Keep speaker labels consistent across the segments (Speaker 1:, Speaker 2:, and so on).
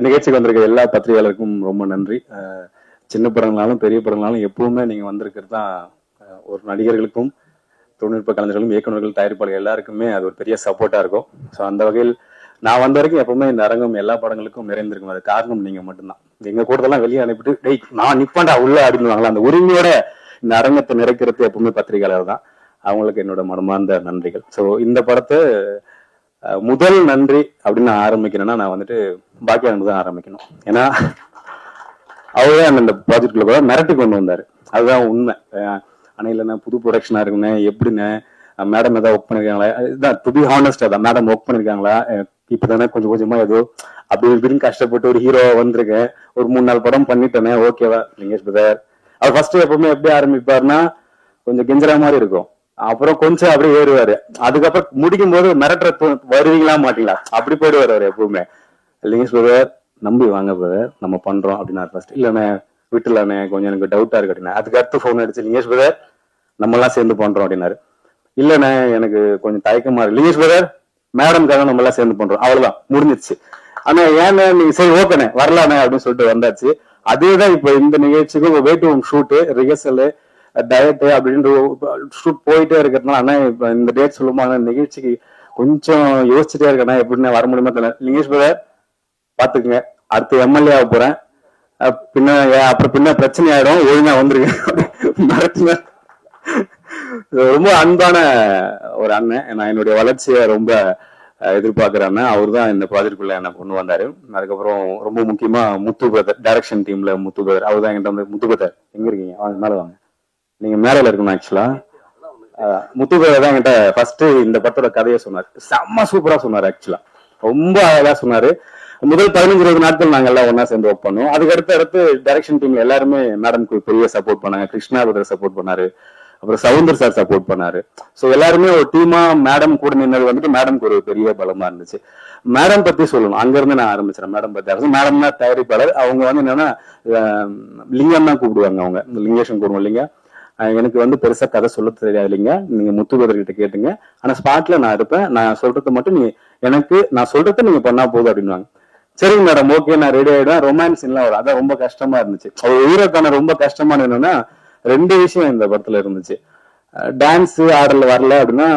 Speaker 1: நிகழ்ச்சிக்கு வந்திருக்க எல்லா பத்திரிகையாளருக்கும் ரொம்ப நன்றி. அஹ், சின்ன படங்களாலும் பெரிய படங்களாலும் எப்பவுமே நீங்க வந்திருக்கிறது தான் ஒரு நடிகர்களுக்கும் தொழில்நுட்ப கலைஞர்களும் இயக்குநர்கள் தயாரிப்பாளர்கள் எல்லாருக்குமே அது ஒரு பெரிய சப்போர்ட்டா இருக்கும். ஸோ அந்த வகையில் நான் வந்த வரைக்கும் எப்பவுமே இந்த அரங்கம் எல்லா படங்களுக்கும் நிறைந்திருக்கும். அது காரணம் நீங்க மட்டும்தான். எங்க கூட்டத்தெல்லாம் வெளியே அனுப்பிட்டு டேய் நான் நிப்பாண்டா உள்ள அப்படின்னு அந்த உரிமையோட இந்த அரங்கத்தை நிறைக்கிறது எப்பவுமே பத்திரிகையாளர் தான். அவங்களுக்கு என்னோட மனமார்ந்த நன்றிகள். ஸோ இந்த படத்தை முதல் நன்றி அப்படின்னு நான் ஆரம்பிக்கணும்னா நான் வந்துட்டு பாக்கியானந்து தான் ஆரம்பிக்கணும். ஏன்னா அவரே அந்த இந்த ப்ராஜெக்ட்ல கூட மிரட்டி கொண்டு வந்தாரு. அதுதான் உண்மை. ஆனால் இல்லைண்ணா புது ப்ரொடக்ஷனாக இருக்குண்ணே எப்படிண்ணே? மேடம் ஏதாவது ஒர்க் பண்ணிருக்காங்களா? இதுதான் டு பி ஹானஸ்ட் அதான் மேடம் ஒர்க் பண்ணிருக்காங்களா? இப்போ தானே கொஞ்சம் கொஞ்சமாக ஏதோ அப்படி இப்படின்னு கஷ்டப்பட்டு ஒரு ஹீரோவாக வந்திருக்கேன். ஒரு மூணு நாலு படம் பண்ணிட்டேனே ஓகேவா லிங்கேஷ் பிரதர். அவர் ஃபர்ஸ்ட் எப்பவுமே எப்படி ஆரம்பிப்பாருன்னா கொஞ்சம் கெஞ்சரா மாதிரி இருக்கும். அப்புறம் கொஞ்சம் அப்படியே ஏறுவாரு. அதுக்கப்புறம் முடிக்கும் போது மிரட்டுற வருவீங்களா மாட்டீங்களா? அப்படி போயிடுவாரு அவர் எப்பவுமே. லிங்கேஷ் பிரதர் நம்பி வாங்க பிரதர் நம்ம பண்றோம் அப்படின்னா ஃபர்ஸ்ட் இல்லைண்ணே விட்டுலண்ணே கொஞ்சம் எனக்கு டவுட்டா இருக்கு அப்படின்னா. அதுக்கு அடுத்து ஃபோன் அடிச்சு லிங்கேஷ் பிரதர் நம்ம எல்லாம் சேர்ந்து பண்றோம் அப்படின்னாரு. இல்லைண்ணே எனக்கு கொஞ்சம் தயக்கமா இருக்கு. லிங்கேஷ் பிரதர் மேடம்காக நம்ம எல்லாம் சேர்ந்து பண்றோம். அவ்வளவுதான் முடிஞ்சிச்சு ஆனா ஏன்னு நீங்க சரி ஓகேண்ணே வரலாண்ணே அப்படின்னு சொல்லிட்டு வந்தாச்சு. அதேதான் இப்ப இந்த நிகழ்ச்சிக்கு weight home shoot rehearsal diet அப்படின்ற ஷூட் போயிட்டே இருக்கிறதுனால அண்ணா இப்போ இந்த டேட் சொல்லுமா நிகழ்ச்சிக்கு கொஞ்சம் யோசிச்சுட்டே இருக்கேண்ணா எப்படின்னு வர முடியுமா தெரியல. லிங்கேஷ் பிரதர் அடுத்து எம்எல்ஏ ஆக போறேன். பின்ன அப்புறம் பின்ன பிரச்சனை ஆயிடும் ஒழுங்கா வந்துருக்கேன் ரொம்ப அன்பான ஒரு அண்ணன். நான் என்னுடைய வளர்ச்சியை ரொம்ப எதிர்பார்க்குற அண்ணன். அவர் தான் இந்த ப்ராஜெக்ட்குள்ள என்ன கொண்டு வந்தாரு. அதுக்கப்புறம் ரொம்ப முக்கியமா முத்து பிரதர் டைரக்ஷன் டீம்ல முத்து பிரதர் அவர் தான் என்கிட்ட வந்து முத்து பிரதர் எங்க இருக்கீங்க? வாங்க மேலே வாங்க. நீங்க மேல இருக்கணும் ஆக்சுவலா முத்து தான் என்கிட்ட ஃபர்ஸ்ட் இந்த படத்தோட கதையை சொன்னார். செம்ம சூப்பரா சொன்னார் ஆக்சுவலா ரொம்ப அழகா சொன்னாரு. முதல் பதினஞ்சு இருபது நாட்கள் நாங்க எல்லாம் ஒன்னா சேர்ந்து ஒர்க் பண்ணோம். அதுக்கு அடுத்து அடுத்து டைரக்ஷன் டீம்ல எல்லாருமே மேடம்க்கு பெரிய சப்போர்ட் பண்ணாங்க. கிருஷ்ணா பிரதர் சப்போர்ட் பண்ணாரு. அப்புறம் சவுந்தர் சார் சப்போர்ட் பண்ணாரு. சோ எல்லாருமே ஒரு டீமா மேடம் கூட நின்னது வந்துட்டு மேடம்க்கு ஒரு பெரிய பலமா இருந்துச்சு. மேடம் பத்தி சொல்லணும். அங்க இருந்து நான் ஆரம்பிச்சேன் மேடம் பத்தி. மேடம் தான் தயாரிப்பாளர். அவங்க வந்து என்னன்னா லிங்கம் தான் கூப்பிடுவாங்க அவங்க. லிங்கேஷன் கூப்பிடுவோம் இல்லைங்க எனக்கு வந்து பெருசா கதை சொல்ல தெரியாது இல்லைங்க நீங்க முத்துபதர் கிட்ட கேட்டுங்க. ஆனா ஸ்பாட்ல நான் இருப்பேன். நான் சொல்றது மட்டும் நீ எனக்கு நான் சொல்றதை நீங்க பண்ணா போதும் அப்படின்னுவாங்க. சரிங்க மேடம் ஓகே நான் ரெடி ஆயிடுவேன். ரொமான்ஸ் எல்லாம் வரும் அதான் ரொம்ப கஷ்டமா இருந்துச்சு. அவர் ஹீரோக்கான ரொம்ப கஷ்டமான என்னன்னா ரெண்டு விஷயம் இந்த படத்துல இருந்துச்சு. டான்ஸ் ஆடல வரல அப்படின்னா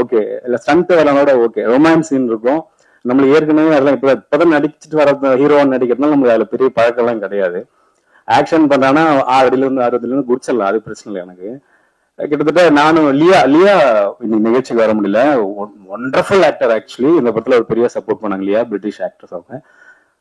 Speaker 1: ஓகே இல்ல ஸ்டண்ட் வரலனோட ஓகே ரொமான்ஸ் சீன் இருக்கும். நம்மளுக்கு ஏற்கனவே அதெல்லாம் இப்ப இப்பதான் நடிச்சுட்டு வர ஹீரோ நடிக்கிறதுனால நம்மளுக்கு அதுல பெரிய பழக்கம் எல்லாம் கிடையாது. ஆக்ஷன் பண்றான்னா ஆறு அடியில இருந்து இருந்து குடிச்சிடலாம். அது பிரச்சனை இல்லை எனக்கு. கிட்டத்தட்ட நானும் லியா லியா இன்னைக்கு நிகழ்ச்சிக்கு வர முடியல. ஒண்டர்ஃபுல் ஆக்டர் ஆக்சுவலி இந்த படத்துல ஒரு பெரிய சப்போர்ட் பண்ணாங்க. லியா பிரிட்டிஷ் ஆக்டர்ஸ் அவங்க.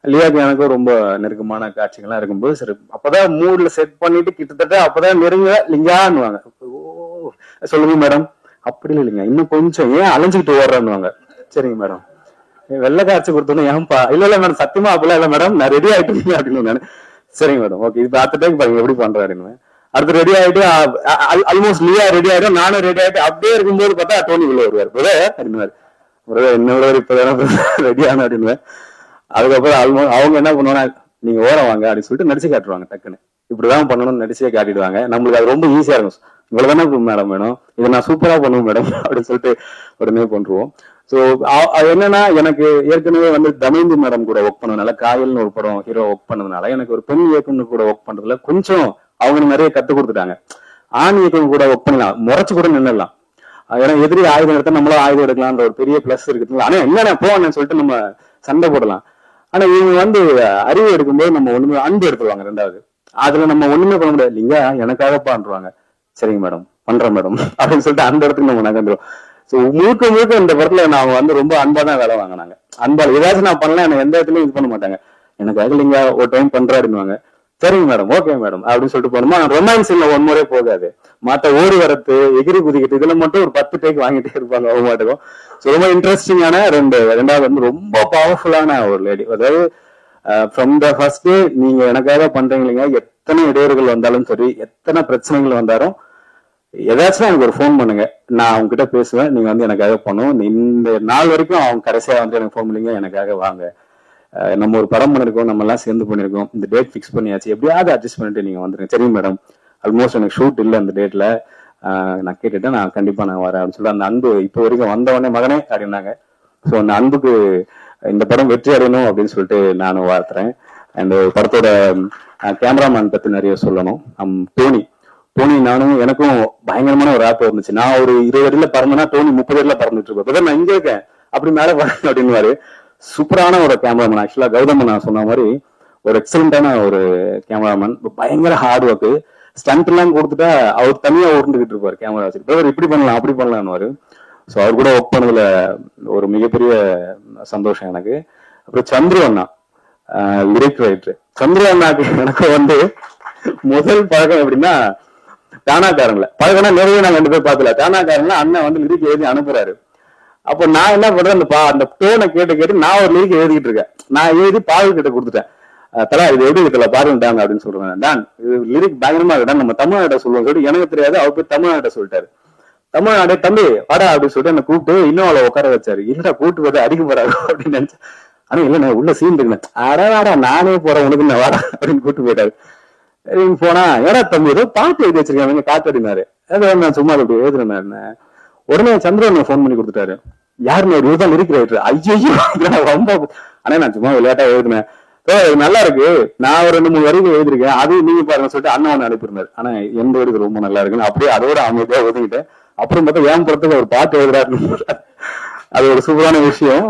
Speaker 1: லியாக்கு எனக்கும் ரொம்ப நெருக்கமான காட்சிகள்லாம் இருக்கும்போது சரி அப்பதான் மூட்ல செட் பண்ணிட்டு கிட்டத்தட்ட அப்பதான் நெருங்க லிங்கான்னுவாங்க. ஓ சொல்லுங்க மேடம் அப்படி இல்லை இல்லைங்க இன்னும் கொஞ்சம் ஏன் அலைஞ்சுக்கிட்டு ஓடுறான்னுவாங்க. சரிங்க மேடம் வெள்ளை காட்சி கொடுத்தோன்னே ஏன்பா? இல்ல இல்ல மேடம் சத்தியமா அப்படிலாம் இல்ல மேடம் நான் ரெடி ஆயிட்டு அப்படின்னு நான் சரிங்க மேடம் ஓகே இப்ப அடுத்த டைம் பாருங்க எப்படி பண்றாருன்னு அடுத்து ரெடி ஆயிட்டு ஆல்மோஸ்ட் லியா ரெடி ஆயிடும் நானும் ரெடி ஆயிட்டு அப்படியே இருக்கும்போது பார்த்தா டோனி உள்ள வருவார். பிரதர் அப்படின்னு பிரதர் இன்னொரு இப்பதானே ரெடி ஆன அப்படின்னு. அதுக்கப்புறம் ஆல்மோஸ்ட் அவங்க என்ன பண்ணுவாங்க நீங்க ஓரம் வாங்க அப்படின்னு சொல்லிட்டு நடிச்சு காட்டுவாங்க டக்குன்னு. இப்படிதான் பண்ணணும்னு நடிச்சே காட்டிடுவாங்க. நம்மளுக்கு அது ரொம்ப ஈஸியா இருக்கும். இவ்வளவுதானே மேடம் வேணும். இதை நான் சூப்பரா பண்ணுவேன் மேடம் அப்படின்னு சொல்லிட்டு உடனே பண்ருவோம் சோ என்னன்னா எனக்கு ஏற்கனவே வந்து தமேந்தி மேடம் கூட ஒர்க் பண்ணதுனால காயல்னு ஒரு படம் ஹீரோ ஒர்க் பண்ணதுனால எனக்கு ஒரு பெண் இயக்குனர் கூட ஒர்க் பண்றதுல கொஞ்சம் அவங்க நிறைய கத்து கொடுத்துட்டாங்க. ஆண் இயக்குனர் கூட ஒர்க் பண்ணலாம் முறைச்சு கூட நின்னுடலாம். ஏன்னா எதிரி ஆயுதம் எடுத்தா நம்மளும் ஆயுதம் எடுக்கலாம்ன்ற ஒரு பெரிய பிளஸ் இருக்குதுங்களா ஆனா என்னென்ன போன்னு சொல்லிட்டு நம்ம சண்டை போடலாம். ஆனா இவங்க வந்து அறிவு எடுக்கும்போது நம்ம ஒண்ணுமே அன்பு எடுத்துருவாங்க ரெண்டாவது. அதுல நம்ம ஒண்ணுமே பண்ண முடியாது. இல்லைங்க எனக்காக பண்றாங்க சரிங்க மேடம். பண்றேன் மேடம். அப்படின்னு சொல்லிட்டு அந்த இடத்துக்கு நம்ம நகர்ந்துரும் சோ முழுக்க முழுக்க இந்த படத்துல நான் வந்து ரொம்ப அன்பா தான் வேலை வாங்கினாங்க. அன்பால் ஏதாச்சும் நான் பண்ணல எனக்கு எந்த இடத்துலயும் இது பண்ண மாட்டாங்க. எனக்கு இல்லைங்க ஒரு டைம் பண்றாருன்னுவாங்க. சரிங்க மேடம் ஓகே மேடம் அப்படின்னு சொல்லிட்டு போனோமா ரொமான்ஸ் இல்ல ஒன் முறை போகாது. மத்த ஓடி வரத்து எகிரி குதிக்கிட்டு இதுல மட்டும் ஒரு பத்து டேக் வாங்கிட்டே இருப்பாங்க அவங்க மாட்டுக்கும். So, ரொம்ப இன்ட்ரெஸ்டிங்கான ரெண்டு ரெண்டாவது வந்து ரொம்ப பவர்ஃபுல்லான ஒரு லேடி அதாவது ஃப்ரம் த ஃபர்ஸ்ட் டே நீங்க எனக்காக பண்றீங்க இல்லைங்க. எத்தனை இடையூறுகள் வந்தாலும் சரி எத்தனை பிரச்சனைகள் வந்தாலும் ஏதாச்சும் எனக்கு ஒரு ஃபோன் பண்ணுங்க. நான் அவங்க கிட்ட பேசுவேன். நீங்க வந்து எனக்காக பண்ணணும் இந்த நாள் வரைக்கும் அவங்க கடைசியா வந்து எனக்கு ஃபோன் பண்ணிங்க எனக்காக வாங்க. நம்ம ஒரு படம் பண்ணிருக்கோம். நம்ம எல்லாம் சேர்ந்து பண்ணிருக்கோம். இந்த டேட் ஃபிக்ஸ் பண்ணியாச்சு. எப்படியாவது அட்ஜஸ்ட் பண்ணிட்டு நீங்க வந்துருங்க. சரி மேடம் ஆல்மோஸ்ட் எனக்கு ஷூட் இல்லை அந்த டேட்ல நான் கேட்டுட்டேன். நான் கண்டிப்பா நான் வரேன் அப்படின்னு சொல்லி அந்த அன்பு இப்போ வரைக்கும் வந்தவொடனே மகனே அப்படின்னாங்க. ஸோ அந்த அன்புக்கு இந்த படம் வெற்றி அடையணும் அப்படின்னு சொல்லிட்டு நானும் வாழ்த்துறேன். அந்த படத்தோட கேமராமேன் பத்தி நிறைய சொல்லணும். அம், டோனி டோனி நானும் எனக்கும் பயங்கரமான ஒரு ஆப் இருந்துச்சு நான் ஒரு இருபது அடியில பறந்தேன்னா டோனி முப்பது அடியில பறந்துட்டு இருப்பேன் நான் இங்க இருக்கேன். அப்படி மேல வரேன் அப்படின்னு சூப்பரான ஒரு கேமராமேன். ஆக்சுவலா கௌதம் நான் சொன்ன மாதிரி ஒரு எக்ஸலண்டான ஒரு கேமராமேன். பயங்கர ஹார்ட் ஒர்க் ஸ்டண்ட் எல்லாம் கொடுத்துட்டா அவர் தனியா உருண்டுகிட்டு இருப்பாரு கேமரா வச்சு பிரதர் இப்படி பண்ணலாம் அப்படி பண்ணலாம்னு ஸோ அவர் கூட ஒர்க் பண்ணதுல ஒரு மிகப்பெரிய சந்தோஷம் எனக்கு. அப்புறம் சந்துரு அண்ணா. டிரெக்டர் ஆயிட்டு சந்துரு அண்ணாக்கு எனக்கு வந்து முதல் பழக்கம் எப்படின்னா தானாக்காரங்கள. பழகனா நிறைய நான் ரெண்டு பேர் பார்த்துல. தானாக்காரங்கள அண்ணன் வந்து லிரிக் எழுதி அனுப்புறாரு. அப்போ நான் என்ன பண்றேன் அந்த பா அந்த டோனை கேட்டு கேட்டு நான் ஒரு லிரிக் எழுதிட்டு இருக்கேன். நான் எழுதி பாடல் கிட்ட கொடுத்துட்டேன். தலா இது எப்படி இருக்குல்ல பாருங்கட்டாங்க அப்படின்னு சொல்றேன் தான் இது லிரிக் பயங்கரமா இருக்கா. நம்ம தமிழ்நாட்டை சொல்லுவோம். சொல்லிட்டு எனக்கு தெரியாது. அவர் போய் தமிழ்நாட்டை சொல்லிட்டாரு. தமிழ்நாடே தம்பி வாடா அப்படின்னு சொல்லிட்டு என்ன கூப்பிட்டு இன்னும் அவளை உட்கார வச்சாரு. இல்லடா கூப்பிட்டு போது அடிக்க போறாரு அப்படின்னு நினைச்சேன் ஆனா இல்ல நான் உள்ள சீன் இருக்கேன் அட வாடா நானே போறேன் உனக்கு நான் வாடா அப்படின்னு கூப்பிட்டு போயிட்டாரு. நீங்க போனா ஏடா தம்பி ஏதோ பாட்டு எழுதி வச்சிருக்காங்க காத்தடினாரு ஏதோ நான் சும்மா அப்படி எழுதுறேன் உடனே சந்திரன் ஃபோன் பண்ணி கொடுத்துட்டாரு. யாருன்னு ஒரு இதுதான் இருக்கிற ஐயோ ரொம்ப ஆனா நான் சும்மா விளையாட்டா எழுதினேன். ஓ நல்லா இருக்கு. நான் ஒரு ரெண்டு மூணு வரைக்கும் எழுதிருக்கேன் அதையும் நீங்க பாருங்க சொல்லிட்டு அண்ணன் ஒன்று அனுப்பியிருந்தாரு. ஆனா எந்த வரிகள் ரொம்ப நல்லா இருக்குன்னு? அப்படியே அதோட அமைதியா ஒதுங்கிட்டேன் அப்புறம் பார்த்தா ஏன் படத்துக்கு ஒரு பாட்டு எழுதுறாருன்னு அது ஒரு சூப்பரான விஷயம்.